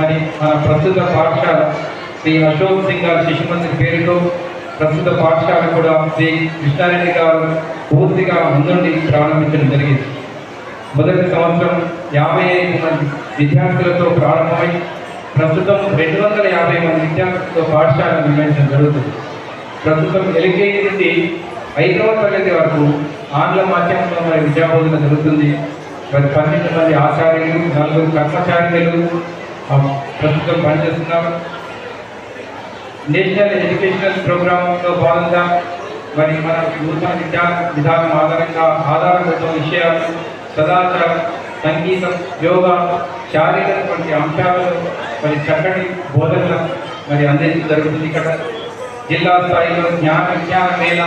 మరి మన ప్రస్తుత పాఠశాల శ్రీ అశోక్ సింగ్ గారు శిశు మందిర్ పేరుతో ప్రస్తుత పాఠశాల కూడా శ్రీ కృష్ణారెడ్డి గారు పూర్తిగా ముందుండి ప్రారంభించడం జరిగింది. మొదటి సంవత్సరం యాభై ఐదు మంది విద్యార్థులతో ప్రారంభమై ప్రస్తుతం రెండు వందల యాభై మంది విద్యార్థులతో పాఠశాల నిర్వహించడం జరుగుతుంది. ప్రస్తుతం ఎల్కేజీ నుండి ఐదవ తరగతి వరకు ఆంగ్ల మాధ్యమంలో మరి విద్యాబోధన జరుగుతుంది. మరి పన్నెండు మంది ఆచార్యులు నలుగురు కర్మచార్యులు अब प्रस्तुतम पंचेस्तुन्नाम नेशनल एजुकेशनल प्रोग्राम तो भागंगा मैं मन नूत विद्या विधान आधार आधार विषया सदाचार संगीत योग शारीरक अंश मैं चकने बोधन मैं अंदर जो जिला स्थायी ज्ञान ज्ञान मेला